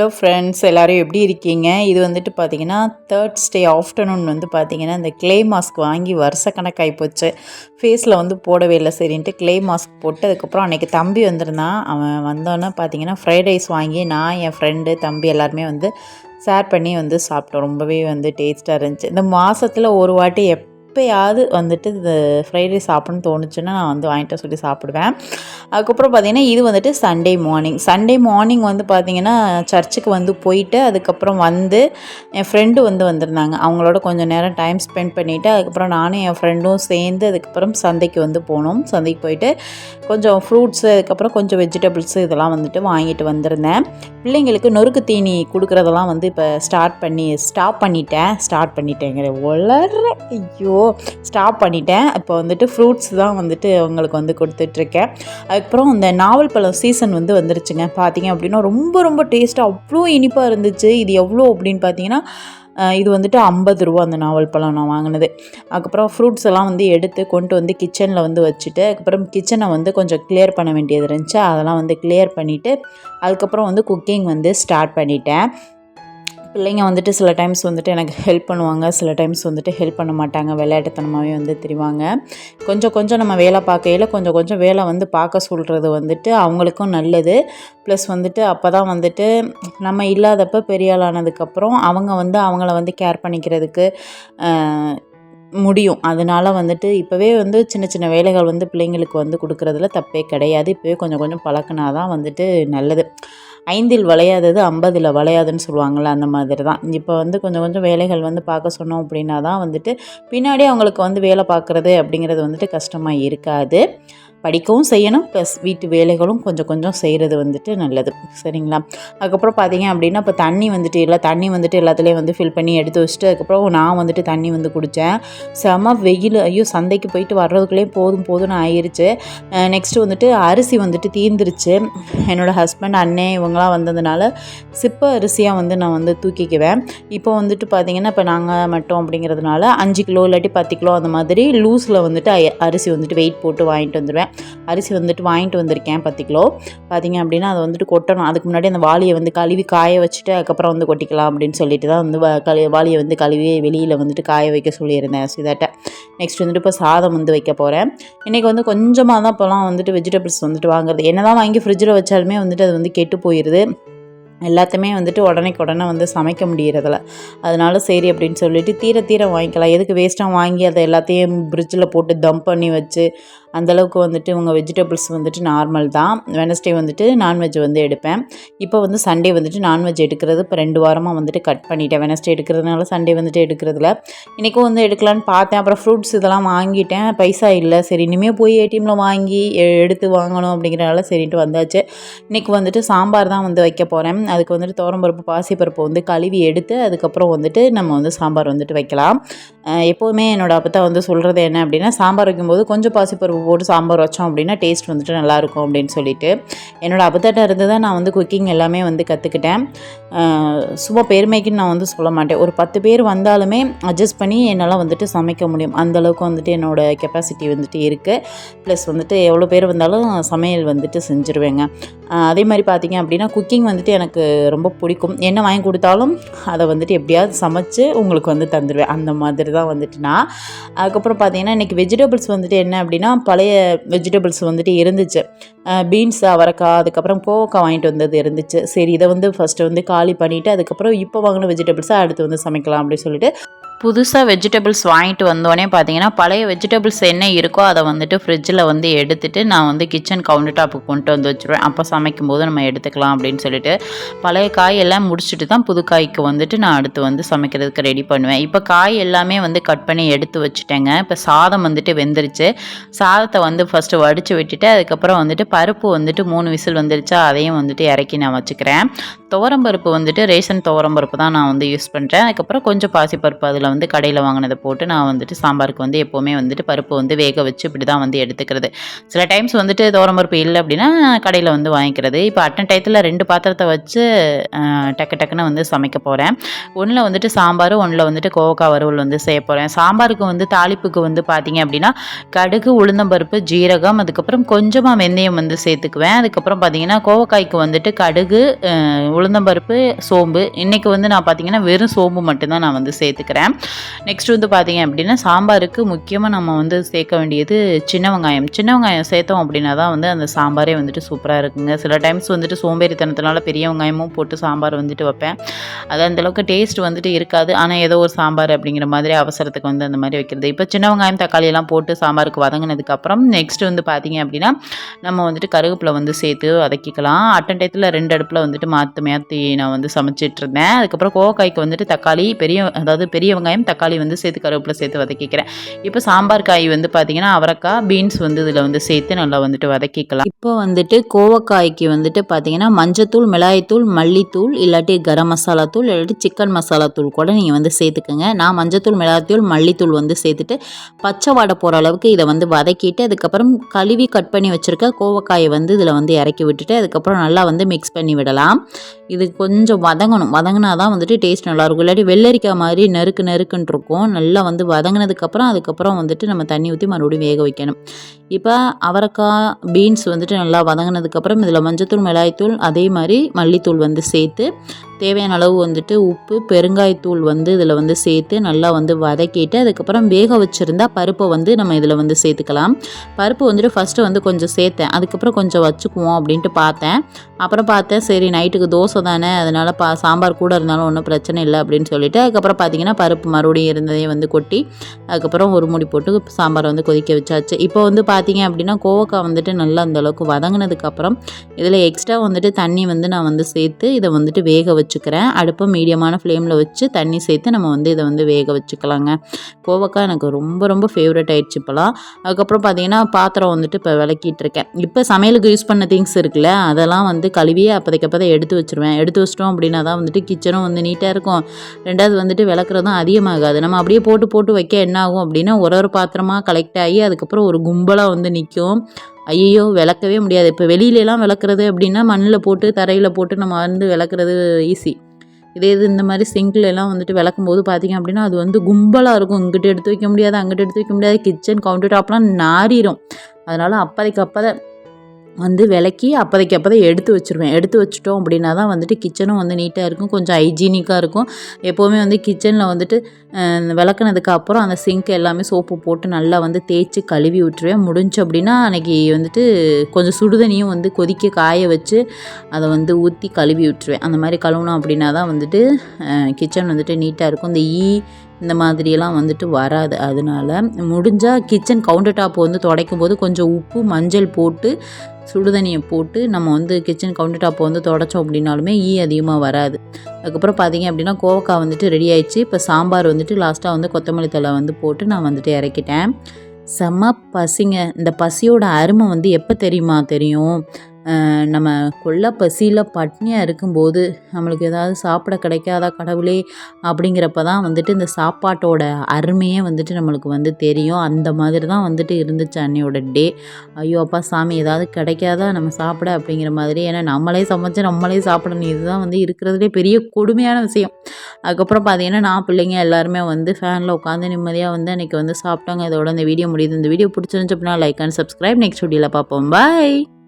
Hello friends எல்லோரும் எப்படி இருக்கீங்க? இது வந்துட்டு பார்த்தீங்கன்னா தேர்ட் ஸ்டே ஆஃப்டர்நூன் வந்து பார்த்தீங்கன்னா இந்த கிளே மாஸ்க் வாங்கி வருஷக்கணக்காகி போச்சு. ஃபேஸில் வந்து போடவே இல்லை சரின்ட்டு கிளே மாஸ்க் போட்டு அதுக்கப்புறம் அன்றைக்கி தம்பி வந்திருந்தான். அவன் வந்தோன்னே பார்த்தீங்கன்னா ஃப்ரைட் ரைஸ் வாங்கி நான் என் ஃப்ரெண்டு தம்பி எல்லாருமே வந்து ஷேர் பண்ணி வந்து சாப்பிட்டோம். ரொம்பவே வந்து டேஸ்ட்டாக இருந்துச்சு. இந்த மாதத்தில் ஒரு வாட்டி எப் எப்போயாவது வந்துட்டு இந்த ஃப்ரைட் ரைஸ் சாப்பிட்ணுன்னு தோணுச்சுன்னா நான் வந்து வாங்கிட்டு சொல்லி சாப்பிடுவேன். அதுக்கப்புறம் பார்த்திங்கன்னா இது வந்துட்டு சண்டே மார்னிங். சண்டே மார்னிங் வந்து பார்த்திங்கன்னா சர்ச்சுக்கு வந்து போயிட்டு அதுக்கப்புறம் வந்து என் ஃப்ரெண்டு வந்து வந்திருந்தாங்க. அவங்களோட கொஞ்சம் நேரம் டைம் ஸ்பெண்ட் பண்ணிவிட்டு அதுக்கப்புறம் நானும் என் ஃப்ரெண்டும் சேர்ந்து அதுக்கப்புறம் சந்தைக்கு வந்து போனோம். சந்தைக்கு போயிட்டு கொஞ்சம் ஃப்ரூட்ஸு அதுக்கப்புறம் கொஞ்சம் வெஜிடபிள்ஸு இதெல்லாம் வந்துட்டு வாங்கிட்டு வந்திருந்தேன். பிள்ளைங்களுக்கு நொறுக்கு தீனி கொடுக்குறதெல்லாம் வந்து இப்போ ஸ்டார்ட் பண்ணி ஸ்டாப் பண்ணிட்டேன். ஸ்டார்ட் பண்ணிட்டேங்கிற வளர்ற ஐயோ! ஸ்டாப் பண்ணிட்டேன். இப்போ வந்துட்டு ஃப்ரூட்ஸ் தான் வந்துட்டு அவங்களுக்கு வந்து கொடுத்துட்ருக்கேன். அதுக்கப்புறம் இந்த நாவல் பழம் சீசன் வந்து வந்துருச்சுங்க. பார்த்தீங்க அப்படின்னா ரொம்ப ரொம்ப டேஸ்ட்டாக அவ்வளோ இனிப்பாக இருந்துச்சு. இது எவ்வளோ அப்படின்னு பார்த்தீங்கன்னா இது வந்துட்டு ஐம்பது ரூபா அந்த நாவல் பழம் நான் வாங்கினது. அதுக்கப்புறம் ஃப்ரூட்ஸ் எல்லாம் வந்து எடுத்து கொண்டு வந்து கிச்சனில் வந்து வச்சுட்டு அதுக்கப்புறம் கிச்சனை வந்து கொஞ்சம் கிளியர் பண்ண வேண்டியது இருந்துச்சு. அதெல்லாம் வந்து கிளியர் பண்ணிவிட்டு அதுக்கப்புறம் வந்து குக்கிங் வந்து ஸ்டார்ட் பண்ணிட்டேன். பிள்ளைங்க வந்துட்டு சில டைம்ஸ் வந்துட்டு எனக்கு ஹெல்ப் பண்ணுவாங்க. சில டைம்ஸ் வந்துட்டு ஹெல்ப் பண்ண மாட்டாங்க. விளையாட்டுத்தனமாகவே வந்து தெரிவாங்க. கொஞ்சம் கொஞ்சம் நம்ம வேலை பார்க்கையில் கொஞ்சம் கொஞ்சம் வேலை வந்து பார்க்க சொல்கிறது வந்துட்டு அவங்களுக்கும் நல்லது. ப்ளஸ் வந்துட்டு அப்போ தான் வந்துட்டு நம்ம இல்லாதப்போ பெரிய ஆளானதுக்கப்புறம் அவங்க வந்து அவங்கள வந்து கேர் பண்ணிக்கிறதுக்கு முடியும். அதனால் வந்துட்டு இப்போவே வந்து சின்ன சின்ன வேலைகள் வந்து பிள்ளைங்களுக்கு வந்து கொடுக்குறதுல தப்பே கிடையாது. இப்போவே கொஞ்சம் கொஞ்சம் பழக்கினா தான் வந்துட்டு நல்லது. ஐந்தில் வளையாதது ஐம்பதில் வளையாதுன்னு சொல்லுவாங்கள்ல அந்த மாதிரி தான் இப்போ வந்து கொஞ்சம் கொஞ்சம் வேலைகள் வந்து பார்க்க சொன்னோம் அப்படின்னா தான் வந்துட்டு பின்னாடி அவங்களுக்கு வந்து வேலை பார்க்குறது அப்படிங்கிறது வந்துட்டு கஷ்டமாக இருக்காது. படிக்கவும் செய்யணும் ப்ளஸ் வீட்டு வேலைகளும் கொஞ்சம் கொஞ்சம் செய்கிறது வந்துட்டு நல்லது. சரிங்களா? அதுக்கப்புறம் பார்த்தீங்க அப்படின்னா இப்போ தண்ணி வந்துட்டு இல்லை தண்ணி வந்துட்டு எல்லாத்துலேயும் வந்து ஃபில் பண்ணி எடுத்து வச்சுட்டு அதுக்கப்புறம் நான் வந்துட்டு தண்ணி வந்து குடித்தேன் செம வெயில் ஐயோ சந்தைக்கு போயிட்டு வர்றதுக்குள்ளேயே போதும் போதும்னு ஆயிடுச்சு நெக்ஸ்ட்டு வந்துட்டு அரிசி வந்துட்டு தீர்ந்துருச்சு என்னோடய ஹஸ்பண்ட் அண்ணே இவங்களாம் வந்ததுனால சிப்ப அரிசியாக வந்து நான் வந்து தூக்கிக்குவேன். இப்போ வந்துட்டு பார்த்திங்கன்னா இப்போ நாங்கள் மட்டும் அப்படிங்கிறதுனால அஞ்சு கிலோ இல்லாட்டி பத்து கிலோ அந்த மாதிரி லூஸில் வந்துட்டு அரிசி வந்துட்டு வெயிட் போட்டு வாங்கிட்டு வந்துடுவேன். அரிசி வந்துட்டு வாங்கிட்டு வந்திருக்கேன் பத்து கிலோ. பார்த்திங்க அப்படின்னா அதை வந்துட்டு கொட்டணும். அதுக்கு முன்னாடி அந்த வாளியை வந்து கழுவி காய வச்சுட்டு அதுக்கப்புறம் வந்து கொட்டிக்கலாம் அப்படின்னு சொல்லிட்டு தான் வந்து கழு வாளியை வந்து கழுவி வெளியில் வந்துட்டு காய வைக்க சொல்லியிருந்தேன் சிதாட்ட நெக்ஸ்ட் வந்துட்டு இப்போ சாதம் வந்து வைக்க போகிறேன் இன்றைக்கி வந்து கொஞ்சமாக தான் இப்போலாம் வந்துட்டு வெஜிடபிள்ஸ் வந்துட்டு வாங்குறது. என்ன தான் வாங்கி ஃப்ரிட்ஜில் வச்சாலுமே வந்துட்டு அது வந்து கெட்டு போயிடுது எல்லாத்தையுமே வந்துட்டு உடனேக்கு உடனே வந்து சமைக்க முடியறதில்ல. அதனால சரி அப்படின்னு சொல்லிட்டு தீர தீர வாங்கிக்கலாம். எதுக்கு வேஸ்ட்டாக வாங்கி அதை எல்லாத்தையும் ஃப்ரிட்ஜில் போட்டு தம் பண்ணி வச்சு அந்தளவுக்கு வந்துட்டு உங்கள் வெஜிடபிள்ஸ் வந்துட்டு நார்மல் தான். வெனஸ்டே வந்துட்டு நான்வெஜ் வந்து எடுப்பேன். இப்போ வந்து சண்டே வந்துட்டு நான்வெஜ் எடுக்கிறது. இப்போ ரெண்டு வாரமாக வந்துட்டு கட் பண்ணிட்டேன். வெனஸ்டே எடுக்கிறதுனால சண்டே வந்துட்டு எடுக்கிறதுல இன்றைக்கும் வந்து எடுக்கலான்னு பார்த்தேன். அப்புறம் ஃப்ரூட்ஸ் இதெல்லாம் வாங்கிட்டேன். பைசா இல்லை. சரி இனிமேல் போய் ஏடிஎம்மில் வாங்கி எடுத்து வாங்கணும் அப்படிங்கிறனால சரின்ட்டு வந்தாச்சு. இன்றைக்கி வந்துட்டு சாம்பார் தான் வந்து வைக்க போகிறேன் அதுக்கு வந்துட்டு துவரம்பருப்பு பாசிப்பருப்பு வந்து கழுவி எடுத்து அதுக்கப்புறம் வந்துட்டு நம்ம வந்து சாம்பார் வந்துட்டு வைக்கலாம். எப்போவுமே என்னோடய அப்பத்தா வந்து சொல்கிறது என்ன அப்படின்னா சாம்பார் வைக்கும்போது கொஞ்சம் பாசிப்பருப்பு போட்டு சாம்பார் வச்சோம் அப்படின்னா டேஸ்ட் வந்துட்டு நல்லாயிருக்கும் அப்படின்னு சொல்லிட்டு. என்னோடய அப்பத்தாட்ட இருந்து தான் நான் வந்து குக்கிங் எல்லாமே வந்து கற்றுக்கிட்டேன் சும்மா பெருமைக்குன்னு நான் வந்து சொல்ல மாட்டேன். ஒரு பத்து பேர் வந்தாலுமே அட்ஜஸ்ட் பண்ணி என்னால் வந்துட்டு சமைக்க முடியும். அந்தளவுக்கு வந்துட்டு என்னோடய கெப்பாசிட்டி வந்துட்டு இருக்குது ப்ளஸ் வந்துட்டு எவ்வளோ பேர் வந்தாலும் சமையல் வந்துட்டு செஞ்சுருவேங்க. அதே மாதிரி பார்த்திங்க அப்படின்னா குக்கிங் வந்துட்டு எனக்கு எனக்கு ரொம்ப பிடிக்கும். என்ன வாங்கி கொடுத்தாலும் அதை வந்துட்டு எப்படியாவது சமைச்சு உங்களுக்கு வந்து தந்துடுவேன் அந்த மாதிரி தான் வந்துட்டு நான். அதுக்கப்புறம் பார்த்தீங்கன்னா இன்றைக்கி வெஜிடபிள்ஸ் வந்துட்டு என்ன அப்படின்னா பழைய வெஜிடபிள்ஸ் வந்துட்டு இருந்துச்சு. பீன்ஸ் அவரைக்காய் அதுக்கப்புறம் கோவக்காய் வாங்கிட்டு வந்தது இருந்துச்சு. சரி இதை வந்து ஃபஸ்ட்டு வந்து காலி பண்ணிவிட்டு அதுக்கப்புறம் இப்போ வாங்கின வெஜிடபிள்ஸை அடுத்து வந்து சமைக்கலாம் அப்படின்னு சொல்லிட்டு புதுசாக வெஜிடபிள்ஸ் வாங்கிட்டு வந்தோடனே பார்த்தீங்கன்னா பழைய வெஜிடபிள்ஸ் என்ன இருக்கோ அதை வந்துட்டு ஃப்ரிட்ஜில் வந்து எடுத்துகிட்டு நான் வந்து கிச்சன் கவுண்டர் டாப்புக்கு கொண்டு வந்து வச்சுருவேன். அப்போ சமைக்கும் போது நம்ம எடுத்துக்கலாம் அப்படின்னு சொல்லிட்டு பழைய காய் எல்லாம் முடிச்சுட்டு தான் புது காய்க்கு வந்துட்டு நான் அடுத்து வந்து சமைக்கிறதுக்கு ரெடி பண்ணுவேன். இப்போ காய் எல்லாமே வந்து கட் பண்ணி எடுத்து வச்சுட்டேங்க. இப்போ சாதம் வந்துட்டு வெந்துருச்சு. சாதத்தை வந்து ஃபஸ்ட்டு வடித்து விட்டுட்டு அதுக்கப்புறம் வந்துட்டு பருப்பு வந்துட்டு மூணு விசில் வந்துருச்சா அதையும் வந்துட்டு இறக்கி நான் வச்சுக்கிறேன். துவரம்பருப்பு வந்துட்டு ரேஷன் துவரம்பருப்பு தான் நான் வந்து யூஸ் பண்ணுறேன் அதுக்கப்புறம் கொஞ்சம் பாசிப்பருப்பு அதில் மசாலா வந்து கடையில் வாங்கினதை போட்டு நான் வந்துட்டு சாம்பாருக்கு வந்து எப்போவுமே வந்துட்டு பருப்பு வந்து வேக வச்சு இப்படி தான் வந்து எடுத்துக்கிறது. சில டைம்ஸ் வந்துட்டு பருப்பு இல்லை அப்படின்னா கடையில் வந்து வாங்கிக்கிறது. இப்போ அட்டன் டயத்தில் ரெண்டு பாத்திரத்தை வச்சு டக்கு டக்குன்னு வந்து சமைக்க போகிறேன் ஒன்றில் வந்துட்டு சாம்பார் ஒன்றில் வந்துட்டு கோவக்காய் வறுவல் வந்து செய்ய போகிறேன் சாம்பாருக்கு வந்து தாளிப்புக்கு வந்து பார்த்தீங்க அப்படின்னா கடுகு உளுந்தம்பருப்பு ஜீரகம் அதுக்கப்புறம் கொஞ்சமாக வெந்தயம் வந்து சேர்த்துக்குவேன். அதுக்கப்புறம் பார்த்தீங்கன்னா கோவக்காய்க்கு வந்துட்டு கடுகு உளுந்தம்பருப்பு சோம்பு. இன்றைக்கி வந்து நான் பார்த்தீங்கன்னா வெறும் சோம்பு மட்டும்தான் நான் வந்து சேர்த்துக்கிறேன். நெக்ஸ்ட் வந்து பார்த்தீங்க அப்படின்னா சாம்பாருக்கு முக்கியமாக நம்ம வந்து சேர்க்க வேண்டியது சின்ன வெங்காயம். சின்ன வெங்காயம் சேர்த்தோம் அப்படின்னா தான் வந்து அந்த சாம்பாரே வந்துட்டு சூப்பராக இருக்குங்க. சில டைம்ஸ் வந்துட்டு சோம்பேறித்தனத்தினால பெரிய வெங்காயமும் போட்டு சாம்பார் வந்துட்டு வைப்பேன். அது அந்தளவுக்கு டேஸ்ட் வந்துட்டு இருக்காது. ஆனால் ஏதோ ஒரு சாம்பார் அப்படிங்கிற மாதிரி அவசரத்துக்கு வந்து அந்த மாதிரி வைக்கிறது. இப்போ சின்ன வெங்காயம் தக்காளியெல்லாம் போட்டு சாம்பாருக்கு வதங்கினதுக்கப்புறம் நெக்ஸ்ட் வந்து பார்த்தீங்க அப்படின்னா நம்ம வந்துட்டு கருவேப்பிலை வந்து சேர்த்து வதக்கிக்கலாம். அட்டன் டயத்தில் ரெண்டு அடுப்பில் வந்துட்டு மாற்றி மாற்றி நான் வந்து சமைச்சிட்டு இருந்தேன். அதுக்கப்புறம் கோவக்காய்க்கு வந்துட்டு தக்காளி பெரிய அதாவது பெரிய வெங்காயம் தக்காளி வந்து சேர்த்து கருவேப்பில் சேர்த்து வதக்கிக்கிறேன். இப்போ சாம்பார் காய் வந்து பார்த்தீங்கன்னா அவரைக்காய் பீன்ஸ் வந்து இதில் வந்து சேர்த்து நல்லா வந்துட்டு வதக்கிக்கலாம். இப்போ வந்துட்டு கோவக்காய்க்கு வந்துட்டு பார்த்தீங்கன்னா மஞ்சத்தூள் மிளகாய்த்தூள் மல்லித்தூள் இல்லாட்டி கரம் மசாலா தூள் இல்லாட்டி சிக்கன் மசாலா தூள் கூட நீங்கள் வந்து சேர்த்துக்கோங்க. நான் மஞ்சத்தூள் மிளகாத்தூள் மல்லித்தூள் வந்து சேர்த்துட்டு பச்சை வாடை போகிற அளவுக்கு இதை வந்து வதக்கிட்டு அதுக்கப்புறம் கழுவி கட் பண்ணி வச்சுருக்க கோவக்காயை வந்து இதில் வந்து இறக்கி விட்டுட்டு அதுக்கப்புறம் நல்லா வந்து மிக்ஸ் பண்ணி விடலாம். இது கொஞ்சம் வதங்கணும். வதங்கினா தான் வந்துட்டு டேஸ்ட் நல்லாயிருக்கும். இல்லாட்டி வெள்ளரிக்காய் மாதிரி நறுக்கு நறுக்குன்னு இருக்கும் நல்லா வந்து வதங்கினதுக்கப்புறம் அதுக்கப்புறம் வந்துட்டு நம்ம தண்ணி ஊற்றி மறுபடியும் வேக வைக்கணும். இப்போ அவரைக்காய் பீன்ஸ் வந்துட்டு நல்லா வதங்கினதுக்கப்புறம் இதில் மஞ்சத்தூள் மிளகாய்த்தூள் அதே மாதிரி மல்லித்தூள் வந்து சேர்த்து தேவையான அளவு வந்துட்டு உப்பு பெருங்காயத்தூள் வந்து இதில் வந்து சேர்த்து நல்லா வந்து வதக்கிட்டு அதுக்கப்புறம் வேக வச்சுருந்தா பருப்பை வந்து நம்ம இதில் வந்து சேர்த்துக்கலாம். பருப்பு வந்துட்டு ஃபஸ்ட்டு வந்து கொஞ்சம் சேர்த்தேன். அதுக்கப்புறம் கொஞ்சம் வச்சுக்குவோம் அப்படின்ட்டு பார்த்தேன். அப்புறம் பார்த்தேன் சரி நைட்டுக்கு தோசை தானே அதனால் பா சாம்பார் கூட இருந்தாலும் ஒன்றும் பிரச்சனை இல்லை அப்படின்னு சொல்லிட்டு அதுக்கப்புறம் பார்த்தீங்கன்னா பருப்பு மறுபடியும் இருந்ததையும் வந்து கொட்டி அதுக்கப்புறம் ஒரு முடி போட்டு சாம்பார் வந்து கொதிக்க வச்சாச்சு. இப்போ வந்து பார்த்தீங்க அப்படின்னா கோவக்காய் வந்துட்டு நல்லா அந்தளவுக்கு வதங்கினதுக்கப்புறம் இதில் எக்ஸ்ட்ரா வந்துட்டு தண்ணி வந்து நான் வந்து சேர்த்து இதை வந்துட்டு வேக வச்சு வச்சுக்கிறேன். அடுப்பை மீடியமான ஃப்ளேமில் வச்சு தண்ணி சேர்த்து நம்ம வந்து இதை வந்து வேக வச்சுக்கலாங்க. கோவக்காய் எனக்கு ரொம்ப ரொம்ப ஃபேவரட் ஆயிடுச்சு இப்போலாம். அதுக்கப்புறம் பார்த்தீங்கன்னா பாத்திரம் வந்துட்டு இப்போ விளக்கிட்டு இருக்கேன். இப்போ சமையலுக்கு யூஸ் பண்ண திங்ஸ் இருக்குல்ல அதெல்லாம் வந்து கழுவியே அப்போதைக்கு அப்போதை எடுத்து வச்சுருவேன். எடுத்து வச்சிட்டோம் அப்படின்னா தான் வந்துட்டு கிச்சனும் வந்து நீட்டாக இருக்கும். ரெண்டாவது வந்துட்டு விளக்குறதும் அதிகமாகாது. நம்ம அப்படியே போட்டு போட்டு வைக்க என்ன ஆகும் அப்படின்னா ஒரு ஒரு பாத்திரமாக கலெக்ட் ஆகி அதுக்கப்புறம் ஒரு கும்பலாக வந்து நிற்கும் ஐயோ விளக்கவே முடியாது. இப்போ வெளியிலலாம் விளக்குறது அப்படின்னா மண்ணில் போட்டு தரையில் போட்டு நம்ம வந்து விளக்குறது ஈஸி இதே இது இந்த மாதிரி சிங்கில் எல்லாம் வந்துட்டு விளக்கும் போது பார்த்தீங்க அப்படின்னா அது வந்து கும்பலாக இருக்கும். இங்கிட்டு எடுத்து வைக்க முடியாது அங்கிட்டு எடுத்து வைக்க முடியாது. கிச்சன் கவுண்டர் டாப்லாம் நாரிடும் அதனால் அப்போதைக்கு அப்போதை வந்து விளக்கி அப்போதைக்கு அப்போதை எடுத்து வச்சுருவேன். எடுத்து வச்சுட்டோம் அப்படின்னா தான் வந்துட்டு கிச்சனும் வந்து நீட்டாக இருக்கும். கொஞ்சம் ஹைஜீனிக்காக இருக்கும். எப்போவுமே வந்து கிச்சனில் வந்துட்டு விளக்குனதுக்கு அப்புறம் அந்த சிங்க் எல்லாமே சோப்பு போட்டு நல்லா வந்து தேய்ச்சி கழுவி விட்டுருவேன். முடிஞ்சு அப்படின்னா அன்றைக்கி வந்துட்டு கொஞ்சம் சுடுதண்ணியும் வந்து கொதிக்க காய வச்சு அதை வந்து ஊற்றி கழுவி விட்டுருவேன். அந்த மாதிரி கழுவுனோம் அப்படின்னா தான் வந்துட்டு கிச்சன் வந்துட்டு நீட்டாக இருக்கும். இந்த ஈ இந்த மாதிரியெல்லாம் வந்துட்டு வராது. அதனால முடிஞ்சால் கிச்சன் கவுண்டர் டாப் வந்து துடைக்கும் போது கொஞ்சம் உப்பு மஞ்சள் போட்டு சுடுதண்ணியை போட்டு நம்ம வந்து கிச்சன் கவுண்டர் டாப்பை வந்து தொடச்சோம் அப்படின்னாலுமே ஈ அதிகமாக வராது. அதுக்கப்புறம் பார்த்தீங்க அப்படின்னா கோவக்காய் வந்துட்டு ரெடி ஆயிடுச்சு. இப்போ சாம்பார் வந்துட்டு லாஸ்ட்டாக வந்து கொத்தமல்லி தழை வந்து போட்டு நான் வந்துட்டு இறக்கிட்டேன். செம்ம பசிங்க. இந்த பசியோட அருமை வந்து எப்போ தெரியுமா? தெரியும். நம்ம கொள்ள பசியில் பட்னியாக இருக்கும்போது நம்மளுக்கு ஏதாவது சாப்பிட கிடைக்காதா கடவுளே அப்படிங்கிறப்ப தான் வந்துட்டு இந்த சாப்பாட்டோட அருமையே வந்துட்டு நம்மளுக்கு வந்து தெரியும். அந்த மாதிரி தான் வந்துட்டு இருந்துச்சு அன்னையோட டே. ஐயோ அப்பா சாமி ஏதாவது கிடைக்காதா? நம்ம சாப்பிட அப்படிங்கிற மாதிரி. ஏன்னா நம்மளே சமைச்சு நம்மளே சாப்பிடணும். இதுதான் வந்து இருக்கிறதுலே பெரிய கொடுமையான விஷயம். அதுக்கப்புறம் பார்த்தீங்கன்னா நான் பிள்ளைங்க எல்லாருமே வந்து ஃபேனில் உட்காந்து நிம்மதியாக வந்து அன்றைக்கி வந்து சாப்பிட்டாங்க. இதோட இந்த வீடியோ முடியுது. இந்த வீடியோ பிடிச்சிருந்துச்சு அப்படின்னா லைக் அண்ட் சப்ஸ்கிரைப் நெக்ஸ்ட் வீடியோவில் பார்ப்போம் பாய்